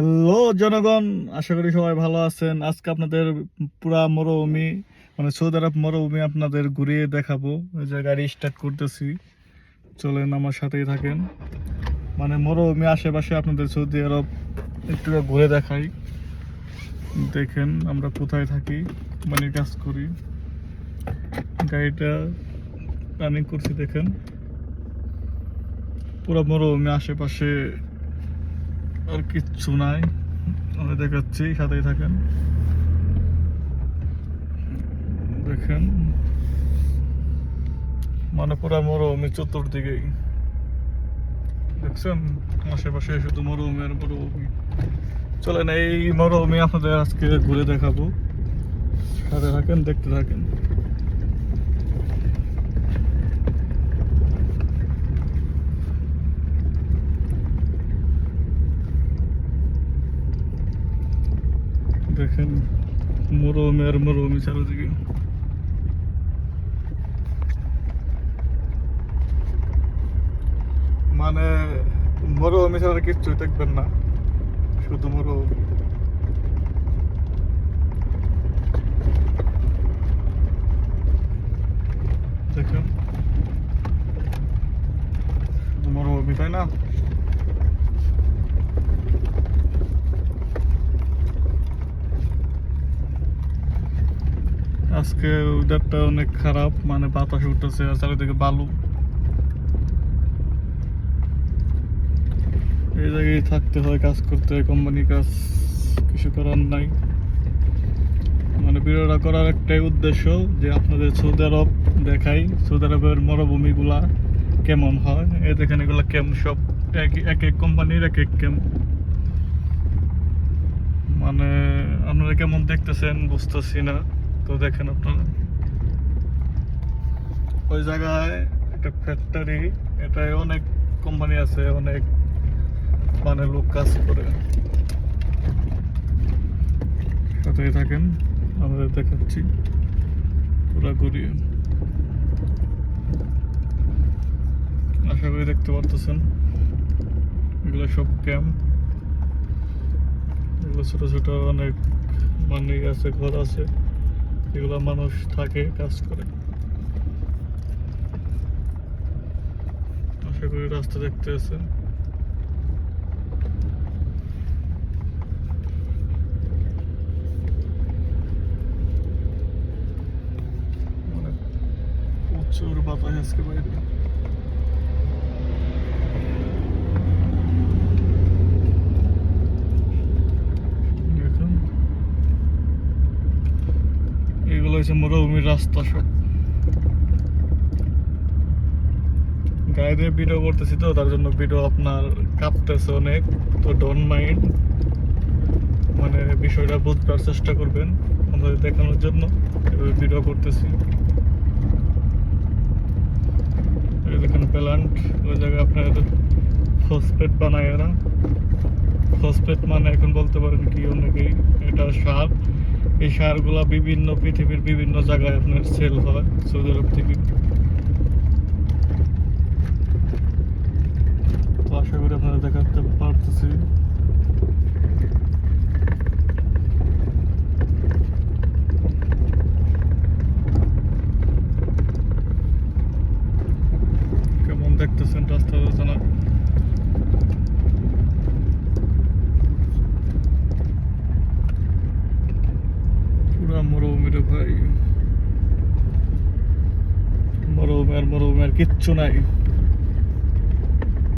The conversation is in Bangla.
হ্যালো, জনগণ, আশা করি সবাই ভালো আছেন। আজকে আপনাদের পুরা মরুভূমি মানে সৌদি আরব মরুভূমি আপনাদের ঘুরিয়ে দেখাবো। ওই যে গাড়ি স্টার্ট করতেছি। চলেন, আমার সাথেই থাকেন। মানে মরুভূমি আশেপাশে আপনাদের সৌদি আরব একটু ঘুরে দেখাই। দেখেন, আমরা কোথায় থাকি মানে কাজ করি। গাড়িটা রানিং করছি, দেখেন। পুরো মরুভূমি আশেপাশে আর কিচ্ছু নাই। আমি দেখাচ্ছি, সাথেই থাকেন। দেখেন। মানে পুরো মরুভূমি চতুর্দিকেই। দেখছেন? আশেপাশে শুধু মরুভূমি আর মরুভূমি। চলেন, এই মরুভূমি আপনাদের আজকে ঘুরে দেখাবো। সাথে থাকেন, দেখতে থাকেন। দেখেন মরুভূমি আর মরুভূমি চারিদিকে। মানে মরুভূমি ছাড়া কিচ্ছুই দেখবেন না। শুধু মরুভূমি। দেখেন। শুধু মরুভূমি, তাই না? আজকে ওয়েদারটা অনেক খারাপ মানে বাতাস উঠতেছে আর চারিদিকে বালু। এই জায়গায় থাকতে হয়, কাজ করতে হয় কোম্পানি কাজ কিছু করার নাই। মানে ভিডিওটা করার একটাই উদ্দেশ্য যে আপনাদের সৌদি আরব দেখাই, সৌদি আরবের মরুভূমিগুলা কেমন হয়। এই দেখেন এগুলা কেমন সব, এক এক এক কোম্পানির এক এক কেম। মানে আপনারা কেমন দেখতেছেন বুঝতেছি না। তো দেখেন আপনারা। ওই জায়গায় একটা ফ্যাক্টরি এটায় অনেক কোম্পানি আছে, অনেক মানে লোক কাজ করে। সাথেই থাকেন আমরা দেখাচ্ছি। পুরা ঘুরিয়ে। আশা করি দেখতে পারতেছেন। এগুলো সব ক্যাম্প এগুলো ছোট ছোট অনেক মানে আছে, ঘর আছে। এগুলো মানুষ থাকে, কাজ করে। আশা করি রাস্তা দেখতে আছে মানে প্রচুর বাতাস আজকে বাইরে দেখুন হচ্ছে মরুভূমির রাস্তা সব। দিয়ে ভিডিও করতেছি তো, তার জন্য ভিডিও আপনার কাঁপতেছে অনেক। তো ডোন্ট মাইন্ড মানে বিষয়টা বুঝবার চেষ্টা করবেন আমাদের দেখানোর জন্য। এভাবে ভিডিও করতেছি। দেখেন প্ল্যান্ট ওই জায়গায় আপনার ফসফেট বানায় এরা। ফসফেট মানে এখন বলতে পারেন কি, অনেকেই এটা সার। এই সারগুলো বিভিন্ন পৃথিবীর বিভিন্ন জায়গায় আপনার সেল হয়। সৌদি আরব থেকে তো আশা করি আপনারা দেখাতে পারতেছি কেমন দেখতেছেন রাস্তা জানা পুরা মরুভূমি ভাই। মরমের আর কিচ্ছু নাই।